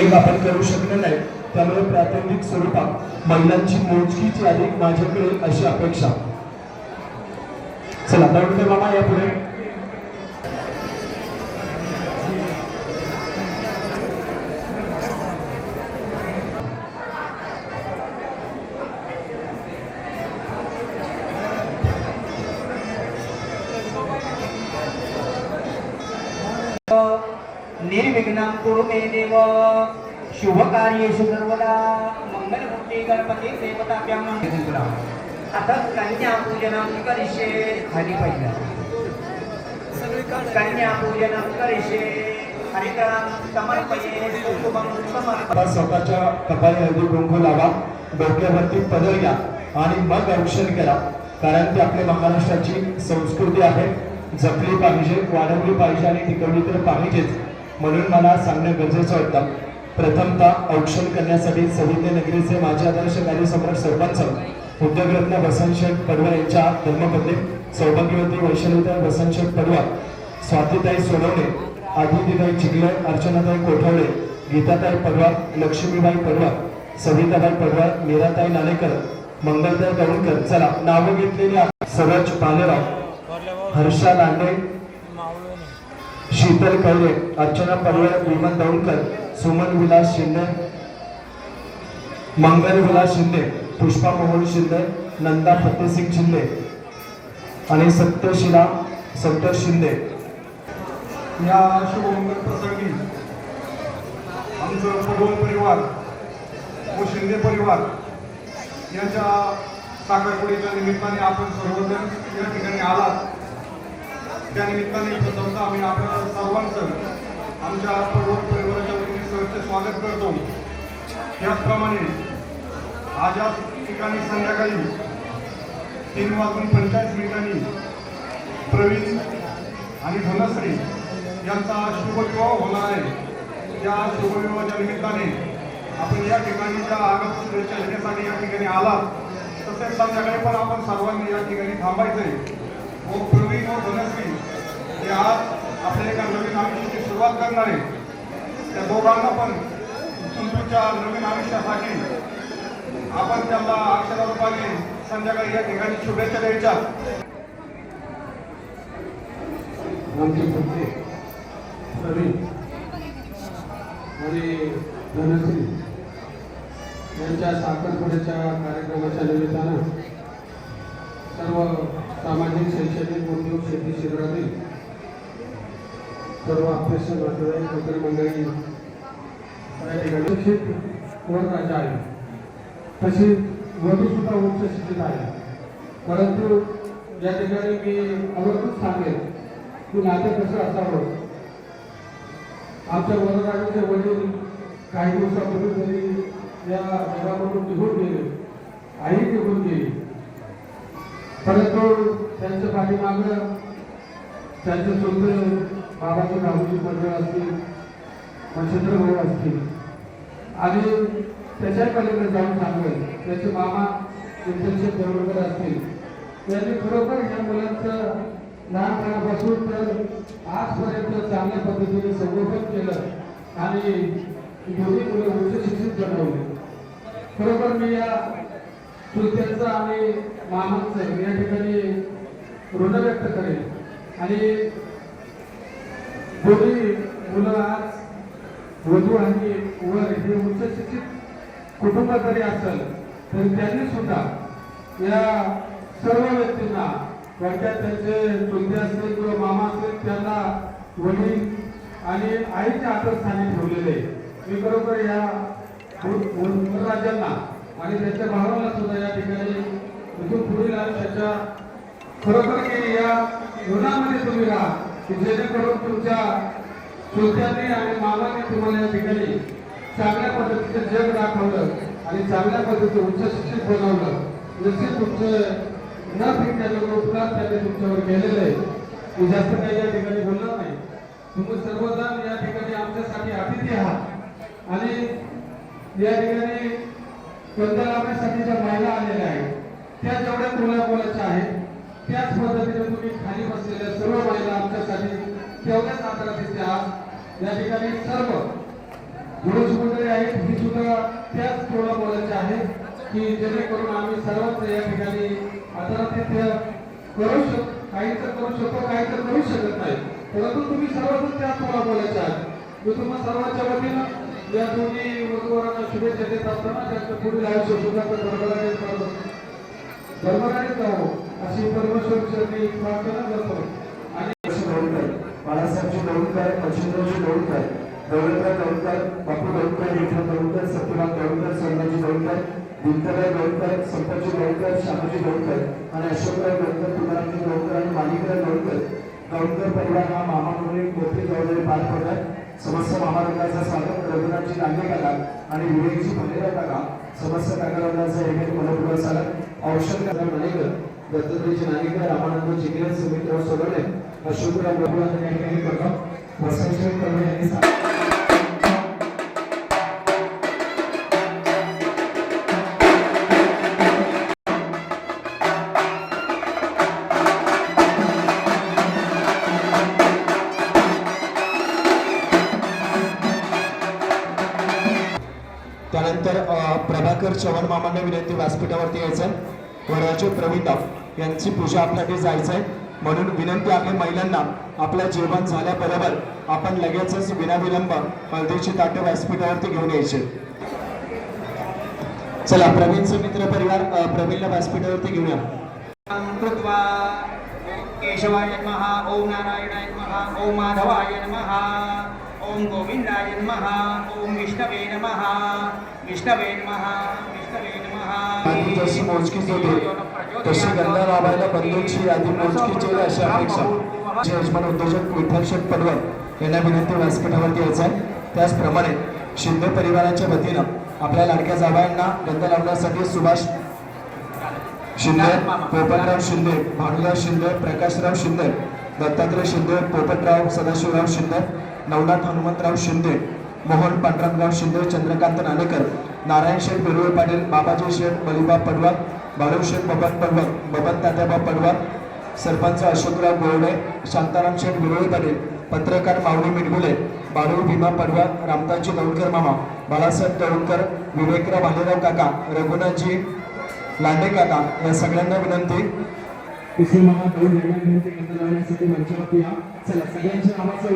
एक आपण करू शकलो नाही. त्यामुळे प्राथमिक स्वरूपात महिलांची मोजकीच यादी माझ्याकडे अशी अपेक्षा. चला दौडकर मामा या कुरु मे देव. शुभकार्येषु सर्वदा मंगलमूर्ती गणपती देवताभ्यां तुला आता कन्यापूजनं करिष्ये खाली पहिलं. कन्यापूजनं करिष्ये हरिकरां समर्पये स्वतःच्या कपाळी हळदी कुंकू लावा. डोक्यावरती पदर घ्या आणि मग औक्षण करा. कारण ती आपल्या महाराष्ट्राची संस्कृती आहे. जपली पाहिजे वाढवली पाहिजे आणि टिकवली तर पाहिजेच. म्हणून मला सांगणं गरजेचं होतं प्रथमतः औक्षण करण्यासाठी सविते नगरीचे माजी आदर्श कार्यसम्राट सरपंच उद्योगरत्न वसंतशेठ पडवळ यांच्या धर्मपत्नी सौभाग्यवती वैशालीता वसंतशेठ पडवळ स्वातीताई सोनवणे आदितीताई चिखले अर्चनाताई कोठवडे गीताताई पडवार लक्ष्मीबाई पडवार सविताबाई पडवार मीराताई नालेकर मंगलताई दौडकर चला नावं घेतलेली आहेत. सरोज हर्षा लांडे शीतल कवळे अर्चना पडवळ विमल दौडकर सुमन विलास शिंदे मंगल विलास शिंदे पुष्पा मोहन शिंदे नंदा फतेसिंग शिंदे आणि सत्यशिला संतोष शिंदे. या शुभमंगल प्रसंगी आमचं पडवळ परिवार व शिंदे परिवार यांच्या साखरपुडीच्या निमित्ताने आपण सर्वजण या ठिकाणी आलात. त्या निमित्ताने समजा आम्ही आपल्या सर्वांचं आमच्या पडवळ परिवाराच्या वतीने सहजचे स्वागत करतो. त्याचप्रमाणे आज या ठिकाणी संध्याकाळी तीन वाजून पंचेचाळीस मिनिटांनी प्रवीण आणि धनश्री यांचा शुभविवाह होणार आहे. या शुभविवाहाच्या निमित्ताने आपण या ठिकाणी ज्या आगत शुभेच्छा देण्यासाठी या ठिकाणी आलात तसेच संध्याकाळी पण आपण सर्वांनी या ठिकाणी थांबायचंय. व प्रवीण व धनश्री सुरुवात करणारे त्या दोघांना पण तुमच्या नवीन आयुष्यासाठी आपण त्यांना अक्षरारूपाने संध्याकाळी या ठिकाणी शुभेच्छा द्यायच्या. आमचे पुत्र प्रवीण आणि धनश्री यांच्या साखरपुड्याच्या कार्यक्रमाच्या निमित्तानं सर्व सामाजिक शैक्षणिक उद्योग शेती क्षेत्रातील सर्व अभ्यास नातेवाईक मित्र मंडळी या ठिकाणी शिक्षित आहे तशी वधू सुद्धा उच्च शिक्षित आहे परंतु या ठिकाणी मी अवलंबून सांगेन की नाते कसं असावं? आमच्या वरराजाचे वडील काही दिवसापूर्वी तरी या जगामधून निघून गेले. आई निघून गेली. परंतु त्यांचं पाठीमागं त्यांचं चुलते बाबाचे भाऊजी मंडळ असतील मच्छिंद्र भाऊ असतील. आणि त्याच्या पलीकडे जाऊन सांगेल त्याचे मामा इंटर्नशिप बरोबर असतील. त्यांनी खरोखर ह्या मुलांचं लहानपणापासून तर आजपर्यंत चांगल्या पद्धतीने संगोपन केलं आणि दोन्ही मुलं उच्च शिक्षित बनवले. खरोखर मी या कृत्यांचं आणि मामांचं या ठिकाणी ऋण व्यक्त करेन. आणि दोन्ही मुलं आज वधू आणि वर हे उच्च शिक्षित कुटुंब जरी असेल तर त्यांनी सुद्धा या सर्व व्यक्तींना त्यांच्या त्यांचे चुलते असतील किंवा मामा असतील त्यांना वडील आणि आईच्या आदरस्थानी ठेवलेले. मी खरोखर या राज्यांना आणि त्यांच्या भावाला सुद्धा या ठिकाणी इथून पुढील आयुष्याच्या खरोखर की या ऋणामध्ये तुम्ही राहा. की जेणेकरून तुमच्या चुलत्यांनी आणि मामाने तुम्हाला या ठिकाणी चांगल्या पद्धतीचं जग दाखवलं आणि चांगल्या पद्धतीचं उच्च शिक्षित बनवलं. जसे तुमचे न फिरत्या लोक उपकार त्यांनी तुमच्यावर केलेले आहे? मी जास्त काही या ठिकाणी बोलणार नाही. तुम्ही सर्वजण या ठिकाणी आमच्यासाठी अतिथी आहात. आणि या ठिकाणी पंध लावण्यासाठी ज्या महिला आलेल्या आहेत त्या जेवढ्या तुला बोलायच्या आहेत त्याच पद्धतीने तुम्ही खाली बसलेल्या सर्व महिला आमच्यासाठी तेवढ्याच आदरात दिसते आज या ठिकाणी सर्व पुरुष मंडळी आहेत. ही सुद्धा त्याच थोडा बोलायचे आहेत की जेणेकरून आम्ही सर्वच या ठिकाणी आदरातिथ्य करू शक काही तर करू शकतो काही तर करू शकत नाही. परंतु तुम्ही सर्वजण त्याच थोडा बोलायचे आहात. मी तुम्हाला सर्वांच्या वतीनं या दोन्ही उमेदवारांना शुभेच्छा देत असताना त्यांचं पुढील आयुष्य सुद्धा धर्मराजे धर्मराजे करावं अशी परमेश्वरची प्रार्थना करतो. आणि दौडकर बाळासाहेबजी दौडकर मच्छिंद्रजी दौडकर रवींद्र दौडकर बापू दौडकर विठ्ठल दौडकर सत्यनाथ दौडकर संभाजी दौडकर दिनकरराव दौडकर संपतजी दौडकर श्यामजी दौडकर आणि अशोकराव दौडकर तुकारामजी दौडकर आणि माणिकराव दौडकर दौडकर परिवार हा मामा म्हणून एक मोठी जबाबदारी पार पडतात समस्त महाराष्ट्राचं स्वागत रघुनाथजी लांडे काका आणि विवेकजी भालेराव काका. समस्त काकारावांचा एक मनपूर्वक स्वागत. औषध काका मनेकर दत्तात्रयजी नाणेकर रामानंद जिग्रे सुमित्राव सोडवणे अशोकराव प्रभू यांनी या ठिकाणी करतो. वसंतराव प्रभू यांनी सांगितलं. त्यानंतर प्रभाकर चव्हाण मामांना विनंती व्यासपीठावरती यायचं. वराचे प्रवीता यांची पूजा आपल्याकडे जायचं आहे म्हणून विनंती आहे महिलांना आपलं जेवण झाल्याबरोबर आपण लगेचच विनाविलंब हळदीची ताटं व्यासपीठावरती घेऊन यायचे. चला प्रवीणचे मित्र परिवार अ, प्रवीणला व्यासपीठावरती घेऊया केशवाय नमः ओम नारायणाय नमः ओम माधवाय नमः ओम गोविंदाय नमः ओम विष्णवे नमः विष्णवे नमः विष्णवे आणि जशी मोजकीच होते तशी गल्ला लावायला बंधूंची यादी मोजकीच येईल अशी अपेक्षा. जे यजमान उद्योजक विठ्ठल शेठ पडवळ यांना विनंती व्यासपीठावरती यायचं आहे. त्याचप्रमाणे शिंदे परिवाराच्या वतीनं आपल्या लाडक्या जावयांना गंध लावण्यासाठी सुभाष शिंदे पोपटराव शिंदे भानुदास शिंदे प्रकाशराव शिंदे दत्तात्रय शिंदे पोपटराव सदाशिवराव शिंदे नवनाथ हनुमंतराव शिंदे मोहन पांडुरंगराव शिंदे चंद्रकांत नालेकर नारायण शेठ बिरवे पाटील बाबाजी शेठ बलिबा पडवा बाळू शेठ बबन पडवा बबन तात्याबा पडवा सरपंच अशोकराव गोरडे शांताराम शेठ बिरवे पाटील पत्रकार माऊली मिटगुले बाळू भीमा पडवा रामदासजी दौडकर मामा बाळासाहेब दौडकर विवेकराव भालेराव काका रघुनाथजी लांडे काका या सगळ्यांना विनंती. विनंती करता लावण्यासाठी मंचावरती या चला सगळ्यांच्या नावाचं